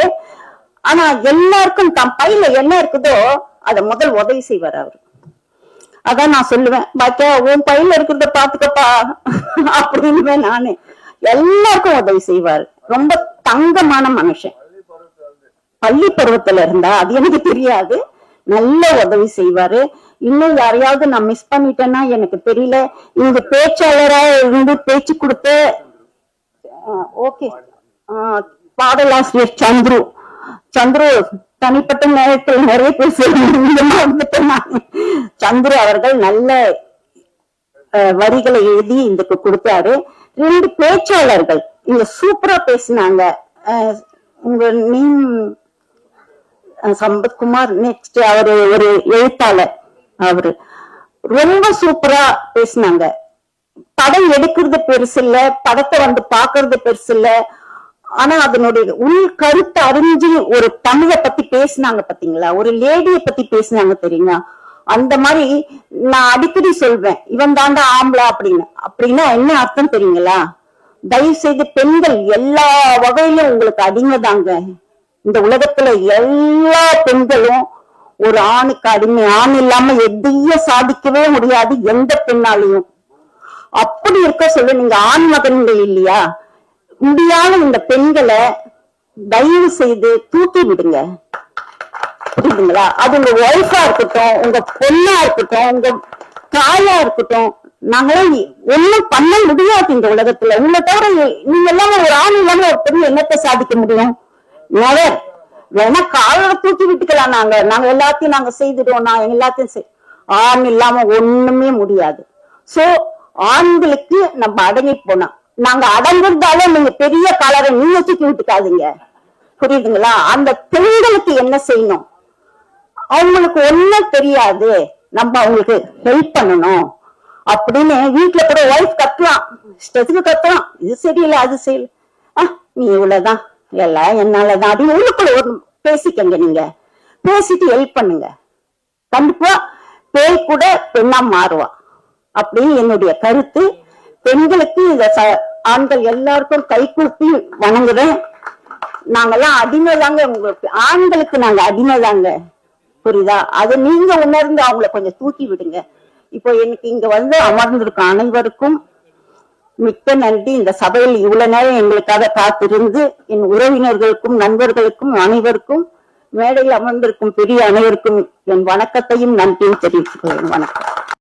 Speaker 9: ஆனா எல்லாருக்கும் தன் பையில என்ன இருக்குதோ அத முதல் உதவி செய்வார் அவர். அதான் நான் சொல்லுவேன். பாத்தியா உன் பையில இருக்கிறத பாத்துக்கப்பா. அப்படின்னுவேன் நானு. எல்லாருக்கும் உதவி செய்வாரு. ரொம்ப தங்கமான மனுஷன். பள்ளி பருவத்துல இருந்தா அது எனக்கு தெரியாது. நல்ல உதவி செய்வாரு. இன்னும் யாரையாவது நான் மிஸ் பண்ணிட்டேன்னா எனக்கு தெரியல. இங்க பேச்சாளரா இருந்து பேச்சு கொடுத்து ஓகே பாடலாசிரியர் சந்துரு. சந்துரு தனிப்பட்ட நேரத்தில் நிறைய பேர் வந்துட்டேன் சந்துரு அவர்கள் நல்ல வரிகளை எழுதி இதுக்கு கொடுத்தாரு. ரெண்டு பேச்சாளர்கள் இங்க சூப்பரா பேசினாங்க. உங்க நீம் சம்பத்குமார் நெக்ஸ்ட் அவரு ஒரு எழுத்தாளர் அவரு. ரொம்ப சூப்பரா பேசினாங்க. படம் எடுக்கிறது பெருசு இல்ல படத்தை வந்து பாக்குறது பெருசு இல்ல ஆனா அதனுடைய உள் கருத்தை அறிஞ்சு ஒரு தமிழ பத்தி பேசினாங்க பாத்தீங்களா? ஒரு லேடிய பத்தி பேசினாங்க தெரியுங்களா அந்த மாதிரி நான் அடிக்கடி சொல்வேன். இவன் தாண்டா ஆம்பளை அப்படின்னு. அப்படின்னா என்ன அர்த்தம் தெரியுங்களா? தயவு செய்து பெண்கள் எல்லா வகையிலும் உங்களுக்கு அடிமைதாங்க இந்த உலகத்துல எல்லா பெண்களும் ஒரு ஆணுக்கு அடிமை ஆண் இல்லாம எதையும் சாதிக்கவே முடியாது எந்த பெண்ணாலையும். அப்படி இருக்க சொல்ல நீங்க ஆண் மகன்கள் இல்லையா? முடியாத இந்த பெண்களை தயவு செய்து தூக்கி விடுங்க. புரியுதுங்களா? அது உங்க ஒய்ஃபா இருக்கட்டும் உங்க பொண்ணா இருக்கட்டும் உங்க தாயா இருக்கட்டும் நாங்களாம் ஒண்ணும் பண்ண முடியாது இந்த உலகத்துல. உங்களை தவிர நீங்க எல்லாம் ஒரு ஆண் இல்லாம ஒரு பெண் என்னத்தை சாதிக்க முடியும்? நெவர் வேணா காலரை தூக்கி விட்டுக்கலாம் நாங்க. நாங்க எல்லாத்தையும் நாங்க செய்துடுவோம் நான் எல்லாத்தையும் செய் ஆண் இல்லாம ஒண்ணுமே முடியாது. சோ ஆண்களுக்கு நம்ம அடங்கி போனோம் நாங்க அடங்கிருந்தாலே நீங்க பெரிய கலரை நீங்க தூக்கி விட்டுக்காதீங்க. புரியுதுங்களா? அந்த பெண்களுக்கு என்ன செய்யணும்? அவங்களுக்கு ஒண்ணும் தெரியாது. நம்ம அவங்களுக்கு ஹெல்ப் பண்ணணும். அப்படின்னு வீட்டுல கூட ஒய்ஃப் கத்தலாம் இஷ்டத்துக்கு கத்தலாம் இது சரியில்லை அது சரியில்லை. ஆஹ் நீ இவ்வளவுதான். எல்லாம் என்னாலதான். அப்படின்னு உள்ளுக்குள்ள ஒரு பேசிக்கங்க நீங்க. பேசிட்டு ஹெல்ப் பண்ணுங்க. கண்டிப்பா பேய் கூட பெண்ணா மாறுவா. அப்படின்னு என்னுடைய கருத்து. பெண்களுக்கு இந்த ஆண்கள் எல்லாருக்கும் கை கூப்பி வணங்குறேன். நாங்கெல்லாம் அடிமை தாங்க உங்களுக்கு. ஆண்களுக்கு நாங்க அடிமை தாங்க புரியுதா? அது நீங்க உணர்ந்து அவங்கள கொஞ்சம் தூக்கி விடுங்க. இப்போ எனக்கு இங்க வந்து அமர்ந்திருக்கும் அனைவருக்கும் மிக்க நன்றி. இந்த சபையில் இவ்வளவு நேரம் எங்களுக்காக காத்திருந்து என் உறவினர்களுக்கும் நண்பர்களுக்கும் அனைவருக்கும் மேடையில் அமர்ந்திருக்கும் பெரிய அனைவருக்கும் என் வணக்கத்தையும் நன்றியும் தெரிவித்துக் கொள்கிறேன். வணக்கம்.